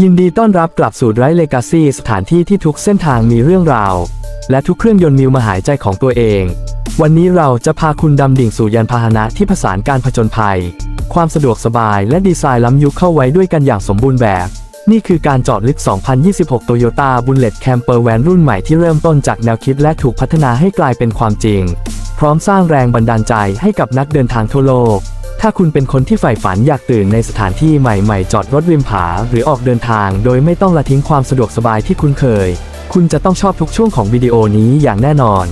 ยินดีต้อนรับกลับสู่ไรเลกาซีสถานที่ที่ทุกเส้นทางมีเรื่องราว และทุกเครื่องยนต์มีมหายใจของตัวเอง วันนี้เราจะพาคุณดำดิ่งสู่ยานพาหนะที่ผสานการผจญภัย ความสะดวกสบายและดีไซน์ล้ำยุคเข้าไว้ด้วยกันอย่างสมบูรณ์แบบ นี่คือการจอดลึก 2026 Toyota Bullet Camper Van รุ่นใหม่ที่เริ่มต้นจากแนวคิดและถูกพัฒนาให้กลายเป็นความจริง พร้อมสร้างแรงบันดาลใจให้กับนักเดินทางทั่วโลก ถ้าคุณเป็นคนที่ใฝ่ฝันอยากตื่นในสถานที่ใหม่ๆ จอดรถริมผา หรือออกเดินทาง โดยไม่ต้องละทิ้งความสะดวกสบายที่คุ้นเคย คุณจะต้องชอบทุกช่วงของวิดีโอนี้อย่างแน่นอน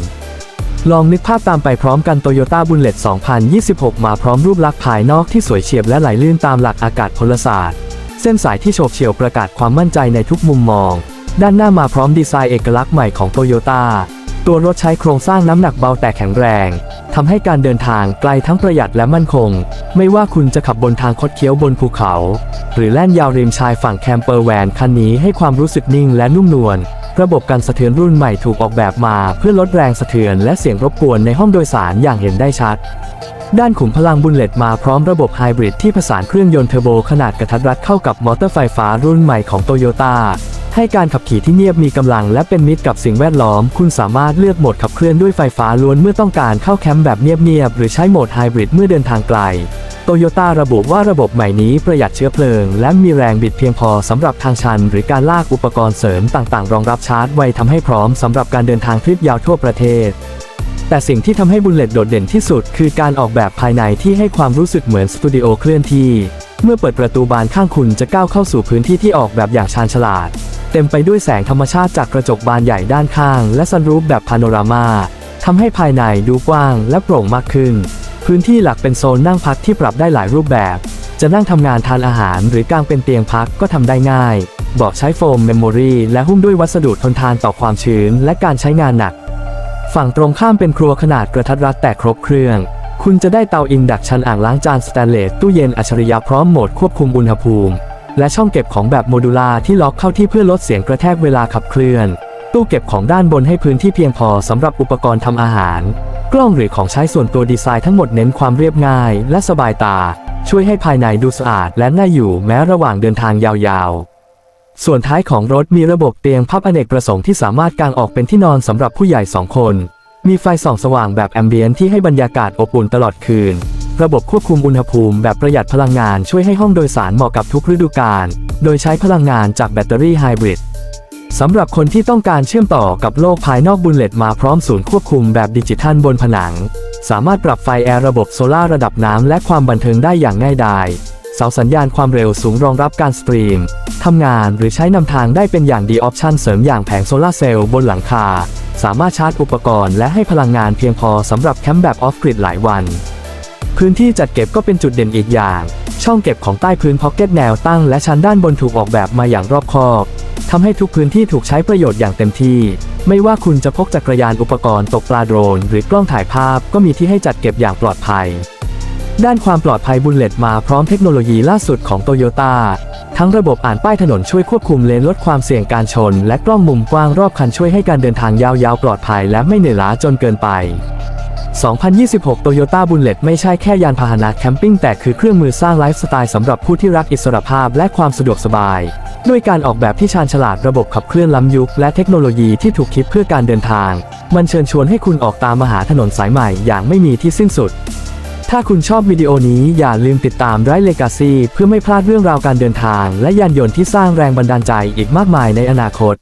ลองนึกภาพตามไปพร้อมกัน Toyota Bullet 2026 มาพร้อมรูปลักษณ์ภายนอกที่สวยเฉียบและไหลลื่นตามหลักอากาศพลศาสตร์ เส้นสายที่โฉบเฉี่ยวประกาศความมั่นใจในทุกมุมมอง ด้านหน้ามาพร้อมดีไซน์เอกลักษณ์ใหม่ของโตัวรถใช้โครงสร้างน้ำหนักเบาแต่แข็งแรง ทำให้การเดินทางไกลทั้งประหยัดและมั่นคง ไม่ว่าคุณจะขับบนทางคดเคี้ยวบนภูเขา หรือแล่นยาวริมชายฝั่งแคมเปอร์แวนคันนี้ให้ความรู้สึกนิ่งและนุ่มนวล ระบบการสะเทือนรุ่นใหม่ถูกออกแบบมาเพื่อลดแรงสะเทือนและเสียงรบกวนในห้องโดยสารอย่างเห็นได้ชัด ด้านขุมพลังบุลเลตมาพร้อมระบบไฮบริดที่ผสานเครื่องยนต์เทอร์โบขนาดกระทัดรัดเข้ากับมอเตอร์ไฟฟ้ารุ่นใหม่ของโตโยต้า ให้การขับขี่ที่เงียบมีกำลังและเป็นมิตรกับสิ่งแวดล้อม คุณสามารถเลือกโหมดขับเคลื่อนด้วยไฟฟ้าล้วนเมื่อต้องการเข้าแคมป์แบบเงียบๆ หรือใช้โหมดไฮบริดเมื่อเดินทางไกล โตโยต้าระบุว่าระบบใหม่นี้ประหยัดเชื้อเพลิง และมีแรงบิดเพียงพอสำหรับทางชัน หรือการลากอุปกรณ์เสริมต่างๆ รองรับชาร์จไวทำให้พร้อมสำหรับการเดินทางทริปยาวทั่วประเทศแต่สิ่งที่ทำให้บุลเลตโดดเด่นที่สุด คือการออกแบบภายในที่ให้ความรู้สึกเหมือนสตูดิโอเคลื่อนที่ เมื่อเปิดประตูบานข้างคุณจะก้าวเข้าสู่พื้นที่ที่ออกแบบอย่างชาญฉลาด เต็มไปด้วยแสงธรรมชาติจากกระจกบานใหญ่ด้านข้าง และซันรูฟแบบพาโนรามาทำให้ภายในดูกว้างและโปร่งมากขึ้น พื้นที่หลักเป็นโซนนั่งพักที่ปรับได้หลายรูปแบบ จะนั่งทำงานทานอาหาร หรือกางเป็นเตียงพักก็ทำได้ง่ายเบาะใช้โฟมเมมโมรีและหุ้มด้วยวัสดุทนทานต่อความชื้นและการใช้งานหนัก ฝั่งตรงข้ามเป็นครัวขนาดกระทัดรัดแต่ครบเครื่อง คุณจะได้เตาอินดักชันอ่างล้างจานสแตนเลสตู้เย็นอัจฉริยะพร้อมโหมดควบคุมอุณหภูมิ และช่องเก็บของแบบโมดูลาที่ล็อกเข้าที่เพื่อลดเสียงกระแทกเวลาขับเคลื่อน ตู้เก็บของด้านบนให้พื้นที่เพียงพอสำหรับอุปกรณ์ทำอาหาร กล้องหรือของใช้ส่วนตัวดีไซน์ทั้งหมดเน้นความเรียบง่าย และสบายตา ช่วยให้ภายในดูสะอาดและน่าอยู่แม้ระหว่างเดินทางยาวๆส่วนท้ายของรถมีระบบเตียงพับอเนกประสงค์ที่สามารถกางออกเป็นที่นอนสำหรับผู้ใหญ่สองคน มีไฟส่องสว่างแบบแอมเบียนที่ให้บรรยากาศอบอุ่นตลอดคืน ระบบควบคุมอุณหภูมิแบบประหยัดพลังงานช่วยให้ห้องโดยสารเหมาะกับทุกฤดูกาล โดยใช้พลังงานจากแบตเตอรี่ไฮบริดสำหรับคนที่ต้องการเชื่อมต่อกับโลกภายนอกบุลเลตมาพร้อมศูนย์ควบคุมแบบดิจิทัลบนผนัง สามารถปรับไฟแอร์ระบบโซลาร์ระดับน้ำและความบันเทิงได้อย่างง่ายดายเสาสัญญาณความเร็วสูงรองรับการสตรีมทำงานหรือใช้นำทางได้เป็นอย่างดีออปชันเสริมอย่างแผงโซลาร์เซลล์บนหลังคา สามารถชาร์จอุปกรณ์และให้พลังงานเพียงพอสำหรับแคมป์แบบออฟกริดหลายวัน พื้นที่จัดเก็บก็เป็นจุดเด่นอีกอย่าง ช่องเก็บของใต้พื้นพ็อกเก็ตแนวตั้งและชั้นด้านบนถูกออกแบบมาอย่างรอบคอบทำให้ทุกพื้นที่ถูกใช้ประโยชน์อย่างเต็มที่ ไม่ว่าคุณจะพกจักรยานอุปกรณ์ตกปลาโดรน หรือกล้องถ่ายภาพก็มีที่ให้จัดเก็บอย่างปลอดภัย ด้านความปลอดภัยบุลเลตมาพร้อมเทคโนโลยีล่าสุดของโตโยต้าทั้งระบบอ่านป้ายถนนช่วยควบคุมเลนลดความเสี่ยงการชน และกล้องมุมกว้างรอบคันช่วยให้การเดินทางยาวๆปลอดภัย และไม่เหนื่อยล้าจนเกินไป 2026 Toyota Bullet ไม่ใช่แค่ยานพาหนะแคมปิ้งแต่คือเครื่องมือสร้างไลฟ์สไตล์สำหรับผู้ที่รักอิสรภาพและความสะดวกสบาย ด้วยการออกแบบที่ชาญฉลาดระบบขับเคลื่อนล้ำยุค และเทคโนโลยีที่ถูกคิดเพื่อการเดินทาง มันเชิญชวนให้คุณออกตามมหาถนนสายใหม่อย่างไม่มีที่สิ้นสุด ถ้าคุณชอบวิดีโอนี้อย่าลืมติดตามไรเลกาซีเพื่อไม่พลาดเรื่องราวการเดินทาง และยานยนต์ที่สร้างแรงบันดาลใจอีกมากมายในอนาคต